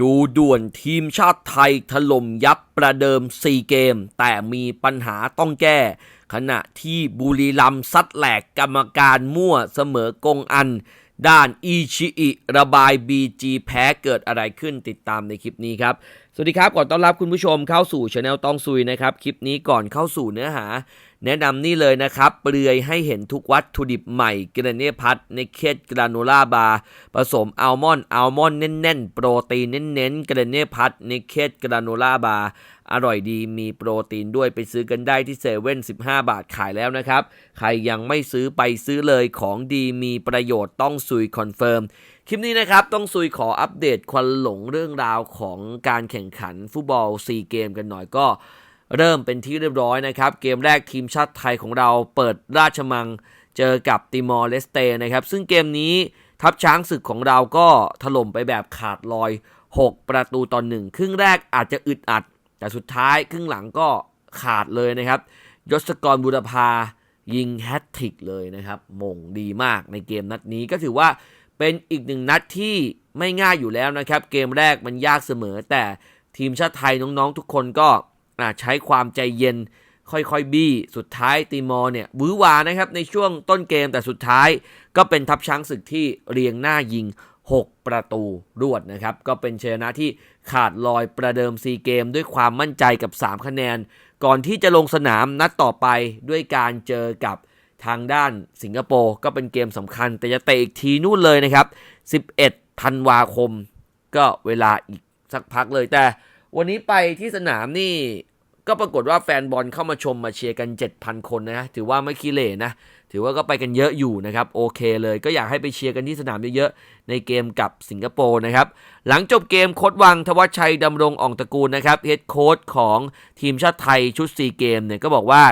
ดูด่วนทีมชาติไทยถล่มยับประเดิม 4 เกม แต่มีปัญหาต้องแก้ ขณะที่บุรีรัมย์ซัดแหลกกรรมการมั่วเสมอกงอัน ด้านอีชิอิระบายบีจีแพ้เกิดอะไรขึ้นติดตามในคลิปนี้ครับ สวัสดีครับก่อนต้อนรับคุณผู้ชมเข้าสู่ช anel ต้องซุยนะครับ คลิปนี้ก่อนเข้าสู่เนื้อหา แนะนำนี่เลยนะครับ เปลือยให้เห็นทุกวัตถุดิบใหม่เกรเน่พัทในเคสกราโนล่าบาร์ผสมอัลมอนด์อัลมอนด์แน่นๆ โปรตีนเน้นๆเกรเน่พัทในเคสกราโนล่าบาร์อร่อยดีมีโปรตีนด้วยไปซื้อกันได้ที่เซเว่น15บาทขายแล้วนะครับ ใครยังไม่ซื้อไปซื้อเลยของดีมีประโยชน์ต้องซุยคอนเฟิร์มคลิปนี้นะครับ ต้องซุยขออัปเดตควันหลงเรื่องราวของการแข่งขันฟุตบอล4เกมกันหน่อยก็ เริ่มเป็นที่เรียบร้อยนะครับ เกมแรกทีมชาติไทยของเราเปิดราชมังเจอกับติมอร์เลสเตนะครับ ซึ่งเกมนี้ทัพช้างศึกของเราก็ถล่มไปแบบขาดลอย 6 ประตูต่อหนึ่งครึ่งแรกอาจจะอึดอัด แต่สุดท้ายครึ่งหลังก็ขาดเลยนะครับ ยศกรบุรพายิงแฮตทริกเลยนะครับมงดีมากในเกมนัดนี้ก็ถือว่าเป็นอีกหนึ่งนัดที่ไม่ง่ายอยู่แล้วนะครับ เกมแรกมันยากเสมอ แต่ทีมชาติไทยน้องๆทุกคนก็ ใช้ความใจเย็นค่อยๆ บี้ สุดท้ายตีมอร์เนี่ย วื้อวานะครับ ในช่วงต้นเกมแต่สุดท้ายก็เป็นทัพช้างศึกที่เรียงหน้ายิง 6 ประตูรวดนะครับ ก็เป็นชยชนะที่ขาดลอยประเดิมซีเกมด้วยความมั่นใจกับ 3 คะแนน ก่อนที่จะลงสนามนัดต่อไปด้วยการเจอกับทางด้านสิงคโปร์ก็เป็นเกมสำคัญ แต่จะเตะอีกทีนู่นเลยนะครับ 11 ธันวาคม ก็เวลาอีกสักพักเลยแต่วันนี้ไปที่สนามนี่ ก็ปรากฏว่าแฟนบอลเข้ามาชมมาเชียร์กัน 7,000 คนนะถือว่าไม่ขี้เหร่นะ ถือว่าก็ไปกันเยอะอยู่นะครับ โอเคเลยก็อยากให้ไปเชียร์กันที่สนามเยอะๆ ในเกมกับสิงคโปร์นะครับ หลังจบเกมโค้ดวังทวัชชัยดำรงอ่องตระกูลนะครับเฮดโค้ดของทีมชาติไทยชุดซีเกมเนี่ยก็บอกว่า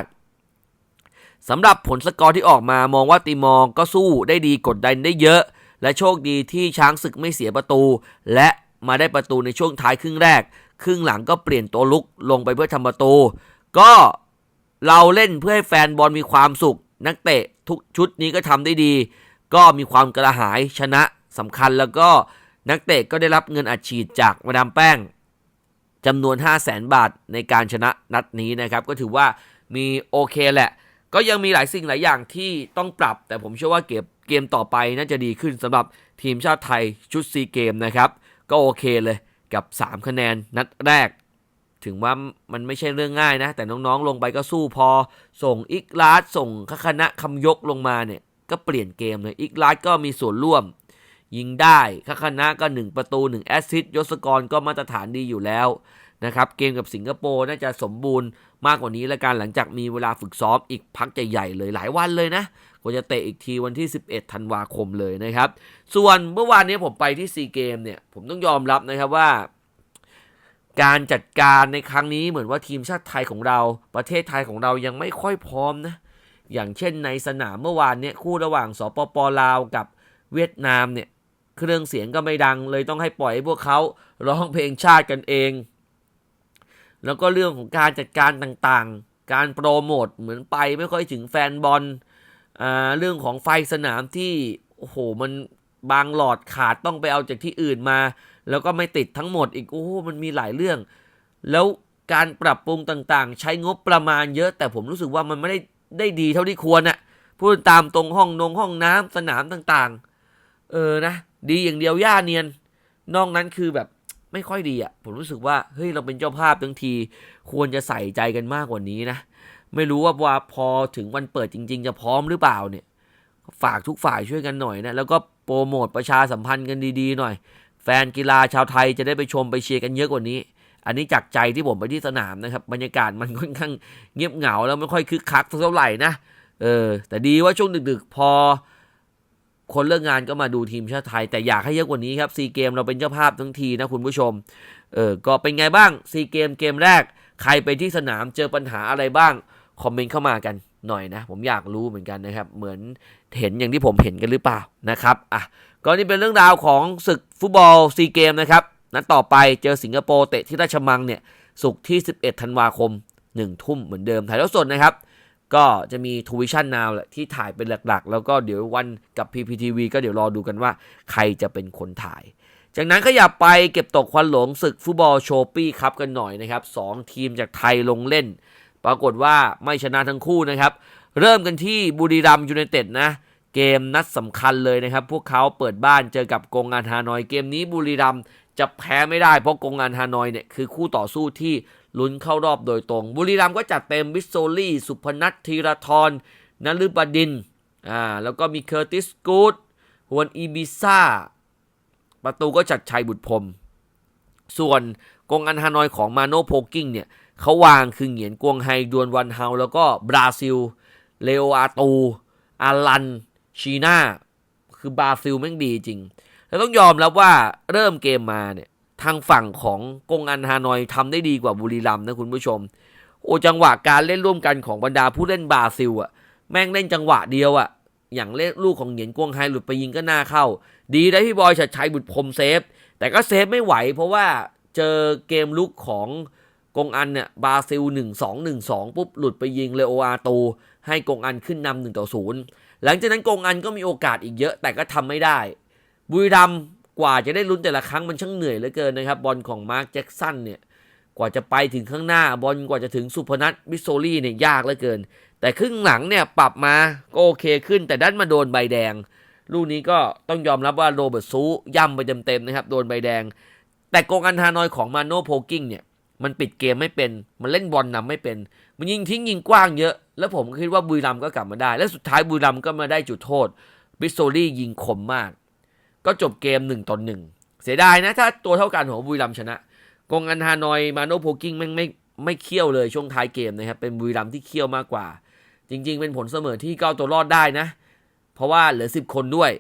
สำหรับผลสกอร์ที่ออกมามองว่าตีมอร์ก็สู้ได้ดีกดดันได้เยอะ และโชคดีที่ช้างศึกไม่เสียประตู และมาได้ประตูในช่วงท้ายครึ่งแรก ครึ่งหลังก็เปลี่ยนตัวลุกลงไปเพื่อทำประตู ก็เราเล่นเพื่อให้แฟนบอลมีความสุข นักเตะทุกชุดนี้ก็ทำได้ดี ก็มีความกระหายชนะสำคัญแล้วก็นักเตะก็ได้รับเงินอัดฉีดจากมาดามแป้งจำนวน 5 0 0แสนบาทในการชนะนัดนี้นะครับ ก็ถือว่ามีโอเคแหละ ก็ยังมีหลายสิ่งหลายอย่างที่ต้องปรับ แต่ผมเชื่อว่าเกมเกมต่อไปน่าจะดีขึ้นสำหรับทีมชาติไทยชุดซีเกมนะครับ ก็โอเคเลย กับ 3 คะแนนนัดแรก ถึงว่ามันไม่ใช่เรื่องง่ายนะ แต่น้องๆ ลงไปก็สู้พอ ส่งอิกลาสส่งคณะคำยกลงมาเนี่ย ก็เปลี่ยนเกมเลยอิกลาสก็มีส่วนร่วม ยิงได้คณะก็ 1 ประตู 1 แอสซิสต์ยศกรก็มาตรฐานดีอยู่แล้วนะครับ เกมกับสิงคโปร์น่าจะสมบูรณ์มากกว่านี้และกันหลังจากมีเวลาฝึกซ้อมอีกพักใหญ่ๆเลยหลายวันเลยนะ กว่าจะเตะอีกทีวันที่ 11 ธันวาคมเลยนะครับ ส่วนเมื่อวานนี้ผมไปที่ซีเกมเนี่ยผมต้องยอมรับนะครับว่า การจัดการในครั้งนี้เหมือนว่าทีมชาติไทยของเรา ประเทศไทยของเรายังไม่ค่อยพร้อมนะอย่างเช่นในสนามเมื่อวานเนี่ยคู่ระหว่างสปปลาวกับเวียดนามเนี่ยเครื่องเสียงก็ไม่ดังเลยต้องให้ปล่อยให้พวกเขาร้องเพลงชาติกันเอง แล้วก็เรื่องของการจัดการต่างๆ การโปรโมทเหมือนไปไม่ค่อยถึงแฟนบอล เรื่องของไฟสนามที่โอ้โหมันบางหลอดขาดต้องไปเอาจากที่อื่นมา แล้วก็ไม่ติดทั้งหมดอีกโอ้มันมีหลายเรื่อง แล้วการปรับปรุงต่างๆ ใช้งบประมาณเยอะ แต่ผมรู้สึกว่ามันไม่ได้ได้ดีเท่าที่ควรน่ะพูดตามตรงห้องนงห้องน้ำสนามต่างๆ เออนะ ดีอย่างเดียวย่าเนียน นอกนั้นคือแบบไม่ค่อยดีอะ ผมรู้สึกว่าเฮ้ยเราเป็นเจ้าภาพทั้งที ควรจะใส่ใจกันมากกว่านี้นะ ไม่รู้ว่าว่าพอถึงวันเปิดจริง ๆ จะพร้อมหรือเปล่าเนี่ย ฝากทุกฝ่ายช่วยกันหน่อยนะ แล้วก็โปรโมทประชาสัมพันธ์กันดีๆหน่อย แฟนกีฬาชาวไทยจะได้ไปชมไปเชียร์กันเยอะกว่านี้ อันนี้จากใจที่ผมไปที่สนามนะครับ บรรยากาศมันค่อนข้างเงียบเหงาแล้วไม่ค่อยคึกคักเท่าไหร่นะเออ แต่ดีว่าช่วงดึกๆ พอ คนเลิกงานก็มาดูทีมชาติไทย แต่อยากให้เยอะกว่านี้ครับซีเกมเราเป็นเจ้าภาพทั้งทีนะคุณผู้ชม เออก็เป็นไงบ้างซีเกมเกมแรก ใครไปที่สนามเจอปัญหาอะไรบ้าง คอมเมนต์เข้ามากันหน่อยนะ ผมอยากรู้เหมือนกันนะครับ เหมือนเห็นอย่างที่ผมเห็นกันหรือเปล่านะครับอะก็นี่เป็นเรื่องราวของศึกฟุตบอลซีเกมนะครับนัดต่อไปเจอสิงคโปร์เตะที่ราชมังเนี่ยสุกร์ที่ 11 ธันวาคม 1 ทุ่มเหมือนเดิมถ่ายทอดสดนะครับ ก็จะมีทูวิชั่นนาวแหละที่ถ่ายเป็นหลักๆ แล้วก็เดี๋ยววันกับ PPTV ก็เดี๋ยวรอดูกันว่าใครจะเป็นคนถ่าย จากนั้นขยับไปเก็บตกควันหลงศึกฟุตบอลโชปี้ครับกันหน่อยนะครับสองทีมจากไทยลงเล่น ปรากฏว่าไม่ชนะทั้งคู่นะครับ เริ่มกันที่บุรีรัมย์ยูไนเต็ดนะเกมนัดสำคัญเลยนะครับ พวกเขาเปิดบ้านเจอกับกงงานฮานอย เกมนี้บุรีรัมย์จะแพ้ไม่ได้เพราะกงงานฮานอยเนี่ยคือคู่ต่อสู้ที่ลุ้นเข้ารอบโดยตรง บุรีรัมย์ก็จัดเต็มวิสโซลี่ สุพนัทธีรทรนฤบดินอ่าแล้วก็มีเคอร์ติสกูดฮวนอีบิซ่า ประตูก็จัดชัยบุตรพรมส่วนกองอันฮานอยของมาโนโพกิ้งเนี่ย เขาวางคือเหงียนกวงไฮดวนวันเฮาแล้วก็บราซิล เลโออาตู อารัน ชีน่าคือบราซิลแม่งดีจริง แล้วต้องยอมแล้วว่าเริ่มเกมมาเนี่ยทางฝั่งของกงอันฮานอยทำได้ดีกว่าบุรีรัมนะคุณผู้ชม โอ้จังหวะการเล่นร่วมกันของบรรดาผู้เล่นบราซิลอะแม่งเล่นจังหวะเดียวอะอย่างเล่นลูกของเหงียนกวงไฮหลุดไปยิงก็น่าเข้า ดีได้พี่บอยชัดชัยบุตรพรมเซฟ แต่ก็เซฟไม่ไหว เพราะว่าเจอเกมลุกของ กงอันเนี่ยบราซิล 1 2 1 2 ปุ๊บ หลุดไปยิงเลโออาตู ให้กงอันขึ้นนำหนึ่งต่อศูนย์หลังจากนั้นกงอันก็มีโอกาสอีกเยอะแต่ก็ทำไม่ได้ บุรีรัมกว่าจะได้ลุ้นแต่ละครั้งมันช่างเหนื่อยเหลือเกินนะครับ บอลของมาร์คแจ็กสันเนี่ยกว่าจะไปถึงข้างหน้าบอลกว่าจะถึงสุพนัทบิโซลี่เนี่ยยากเหลือเกิน แต่ครึ่งหลังเนี่ยปรับมาก็โอเคขึ้น แต่ด้านมาโดนใบแดง ลูกนี้ก็ต้องยอมรับว่าโรเบิร์ตซูย่ำไปเต็มๆนะครับโดนใบแดง แต่กองอันฮานอยของมาโนโพกิ้งเนี่ย มันปิดเกมไม่เป็น มันเล่นบอลนำไม่เป็น มันยิงทิ้งยิงกว้างเยอะ แล้วผมคิดว่าบุรีรัมก็กลับมาได้ และสุดท้ายบุรีรัมก็มาได้จุดโทษ บิสโซลี่ยิงคมมาก ก็จบเกม1ต่อ1เสียดายนะถ้าตัวเท่ากันของบุรีรัมชนะกองอันฮานอยมาโนโพกิ้งแม่ไม่ไม่เคี่ยวเลยช่วงท้ายเกมนะครับเป็นบุรีรัมที่เคี่ยวมากกว่า จริง ๆ เป็นผลเสมอที่ก้าตัวรอดได้นะ เพราะว่าเหลือ 10 คนด้วย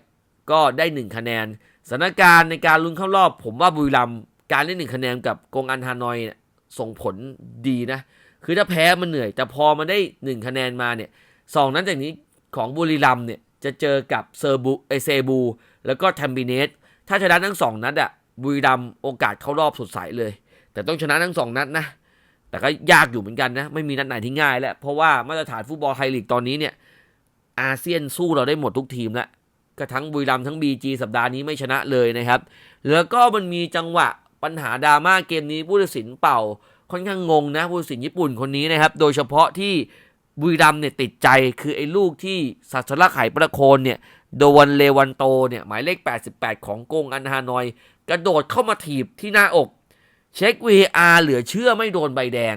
ก็ได้ 1 คะแนนสถานการณ์ในการลุ้นเข้ารอบ ผมว่าบุรีรัมการเล่นหนึ่งคะแนนกับกงอันฮานอยเนี่ย ส่งผลดีนะ คือถ้าแพ้มันเหนื่อย แต่พอมาได้1คะแนนมาเนี่ยสองนั้นจากนี้ของบุรีรัมเนี่ยจะเจอกับเซอร์บูไอเซบู แล้วก็แทมบิเนสถ้าชนะทั้งสองนัดอะบุรีรัมโอกาสเข้ารอบสดใสเลย แต่ต้องชนะทั้งสองนัดนะ แต่ก็ยากอยู่เหมือนกันนะ ไม่มีนัดไหนที่ง่ายแล้ว เพราะว่ามาตรฐานฟุตบอลไทยลีกตอนนี้เนี่ยอาเซียนสู้เราได้หมดทุกทีมแล้วก็ทั้งบุรีรัมทั้ง BG สัปดาห์นี้ไม่ชนะเลยนะครับ แล้วก็มันมีจังหวะ ปัญหาดราม่าเกมนี้ผู้ตัดสินเป่าค่อนข้างงงนะผู้ตัดสินญี่ปุ่นคนนี้นะครับ โดยเฉพาะที่บุรีรัมเนี่ยติดใจคือไอ้ลูกที่สัตระไขประโคนเนี่ยโดนเลวันโตเนี่ยหมายเลข 88 ของกงอันฮานอย กระโดดเข้ามาถีบที่หน้าอก เช็ค VR เหลือเชื่อไม่โดนใบแดง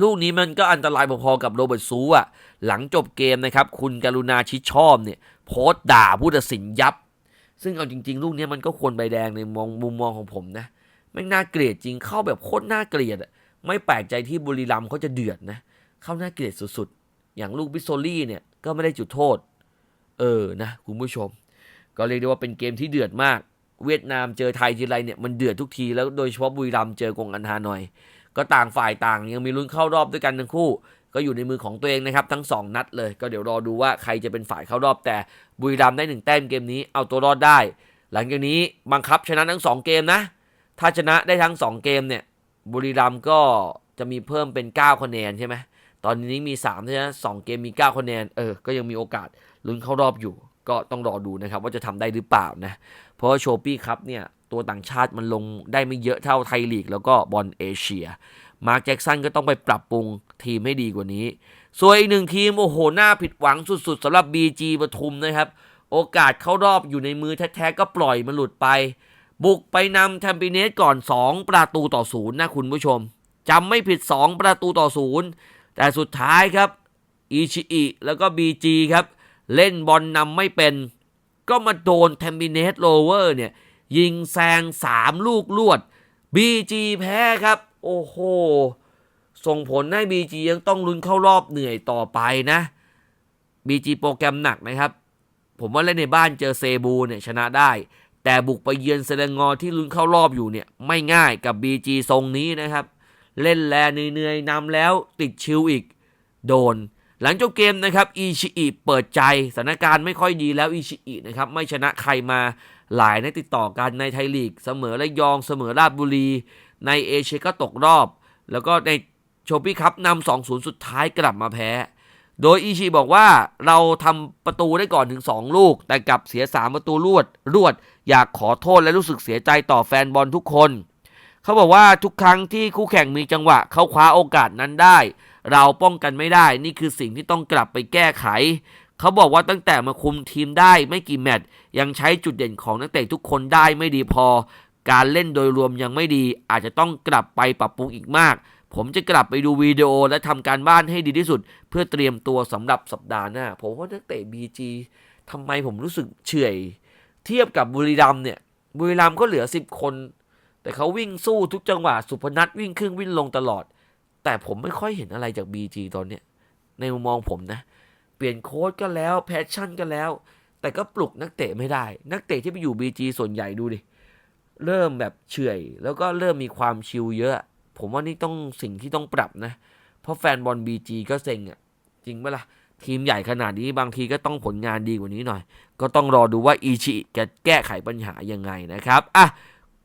ลูกนี้มันก็อันตรายพอๆกับโรเบิร์ตซูอะหลังจบเกมนะครับ คุณการุณาชิดชอบเนี่ยโพสต์ด่าผู้ตัดสินยับ ซึ่งเอาจริง ๆ ลูกนี้มันก็ควรใบแดงในมองมุมมองของผมนะไม่น่าเกลียดจริงเข้าแบบโคตรน่าเกลียดอะไม่แปลกใจที่บุรีรัมเขาจะเดือดนะ เข้าน่าเกลียดสุดๆ อย่างลูกบิโซลี่เนี่ยก็ไม่ได้จุดโทษ เออนะคุณผู้ชม ก็เรียกได้ว่าเป็นเกมที่เดือดมาก เวียดนามเจอไทยทีไรเนี่ยมันเดือดทุกทีแล้วโดยเฉพาะบุรีรัมเจอกงอันฮานอย ก็ต่างฝ่ายต่างยังมีลุ้นเข้ารอบด้วยกันทั้งคู่ ก็อยู่ในมือของตัวเองนะครับ ทั้ง 2 นัดเลย ก็เดี๋ยวรอดูว่าใครจะเป็นฝ่ายเข้ารอบแต่บุรีรัมย์ได้หนึ่งแต้มเกมนี้เอาตัวรอดได้ หลังจากนี้บังคับชนะทั้ง 2 เกมนะ ถ้าชนะได้ทั้ง 2 เกมเนี่ยบุรีรัมย์ก็จะมีเพิ่มเป็น 9 คะแนนใช่ไหมตอนนี้มี3ใช่ไหมสองเกมมี 9 คะแนนเออก็ยังมีโอกาสลุ้นเข้ารอบอยู่ ก็ต้องรอดูนะครับว่าจะทำได้หรือเปล่านะเพราะว่าโชปี้ครับเนี่ยตัวต่างชาติมันลงได้ไม่เยอะเท่าไทยลีก แล้วก็บอลเอเชีย มาร์คแจ็กสันก็ต้องไปปรับปรุงทีมให้ดีกว่านี้ ส่วนอีกหนึ่งทีม โอ้โหน่าผิดหวังสุดๆสำหรับ BG ปทุมนะครับ โอกาสเข้ารอบอยู่ในมือแท้ๆ ก็ปล่อยมันหลุดไป บุกไปนำแทมปิเนสก่อน 2 ประตูต่อศูนย์นะคุณผู้ชมจำไม่ผิด 2 ประตูต่อศูนย์แต่สุดท้ายครับอิชิอิแล้วก็ BG ครับ เล่นบอลนนำไม่เป็น ก็มาโดนแทมปิเนสโลเวอร์เนี่ยยิงแซง 3 ลูกลวด BG แพ้ครับ โอ้โห ส่งผลให้ BG ยังต้องลุ้นเข้ารอบเหนื่อยต่อไปนะ BG โปรแกรมหนักนะครับ ผมว่าเล่นในบ้านเจอเซบูเนี่ยชนะได้ แต่บุกไปเยือนเซเลงอที่ลุ้นเข้ารอบอยู่เนี่ยไม่ง่ายกับ BG ทรงนี้นะครับ เล่นแลเหนื่อยๆนำแล้วติดชิวอีกโดนหลังจบเกมนะครับอิชิอิเปิดใจสถานการณ์ไม่ค่อยดีแล้วอิชิอินะครับไม่ชนะใครมาหลายนัดติดต่อกันในไทยลีก เสมอระยองเสมอราชบุรี ในเอเชียก็ตกรอบ แล้วก็ในโชปี้คัพนำ2-0สุดท้ายกลับมาแพ้ โดยอิชิบอกว่าเราทำประตูได้ก่อนถึง 2 ลูก แต่กลับเสีย 3 ประตูรวด รวด อยากขอโทษและรู้สึกเสียใจต่อแฟนบอลทุกคน เขาบอกว่าทุกครั้งที่คู่แข่งมีจังหวะเขาคว้าโอกาสนั้นได้ เราป้องกันไม่ได้ นี่คือสิ่งที่ต้องกลับไปแก้ไขเขาบอกว่าตั้งแต่มาคุมทีมได้ไม่กี่แมตช์ยังใช้จุดเด่นของนักเตะทุกคนได้ไม่ดีพอ การเล่นโดยรวมยังไม่ดี อาจจะต้องกลับไปปรับปรุงอีกมาก ผมจะกลับไปดูวิดีโอและทำการบ้านให้ดีที่สุด เพื่อเตรียมตัวสำหรับสัปดาห์หน้า ผมว่านักเตะ BG ทำไมผมรู้สึกเฉยเทียบกับบุรีรัมเนี่ย บุรีรัมก็เหลือ 10 คน แต่เขาวิ่งสู้ทุกจังหวะ สุพนัทวิ่งขึ้นวิ่งลงตลอด แต่ผมไม่ค่อยเห็นอะไรจาก BG ตอนเนี้ย ในมุมมองผมนะ เปลี่ยนโค้ชก็แล้ว แพชชั่นก็แล้ว แต่ก็ปลุกนักเตะไม่ได้ นักเตะที่ไปอยู่ BG ส่วนใหญ่ดูดิเเริ่มแบบเฉื่อย แล้วก็เริ่มมีความชิลเยอะ ผมว่านี่ต้องสิ่งที่ต้องปรับนะ เพราะแฟนบอล BG ก็เซ็งอะ่ะ จริงปะล่ะ ทีมใหญ่ขนาดนี้บางทีก็ต้องผลงานดีกว่านี้หน่อย ก็ต้องรอดูว่าอีชิจะแก้ไขปัญหายังไงนะครับอะ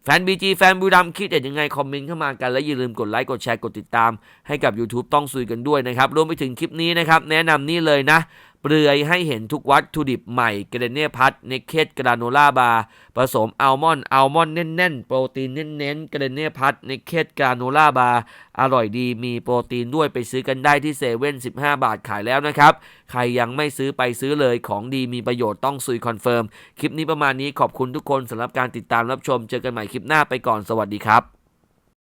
แฟน BG แฟนบุรีรัมคิดเห็นยังไง คอมเมนต์เข้ามากัน และอย่าลืมกดไลค์ กดแชร์ กดติดตาม ให้กับ YouTube ต้องซุยกันด้วยนะครับ รวมไปถึงคลิปนี้นะครับ แนะนำนี่เลยนะ เปลือยให้เห็นทุกวัตถุดิบใหม่เกรเน่พัทเนเคตกราโนล่าบาร์ผสมอัลมอนด์อัลมอนด์แน่นๆ โปรตีนเน้นๆเกรเน่พัทเนเคตกราโนล่าบาร์อร่อยดีมีโปรตีนด้วยไปซื้อกันได้ที่เซเว่น15บาทขายแล้วนะครับ ใครยังไม่ซื้อไปซื้อเลยของดีมีประโยชน์ต้องซุยคอนเฟิร์ม คลิปนี้ประมาณนี้ขอบคุณทุกคนสำหรับการติดตามรับชมเจอกันใหม่คลิปหน้าไปก่อนสวัสดีครับ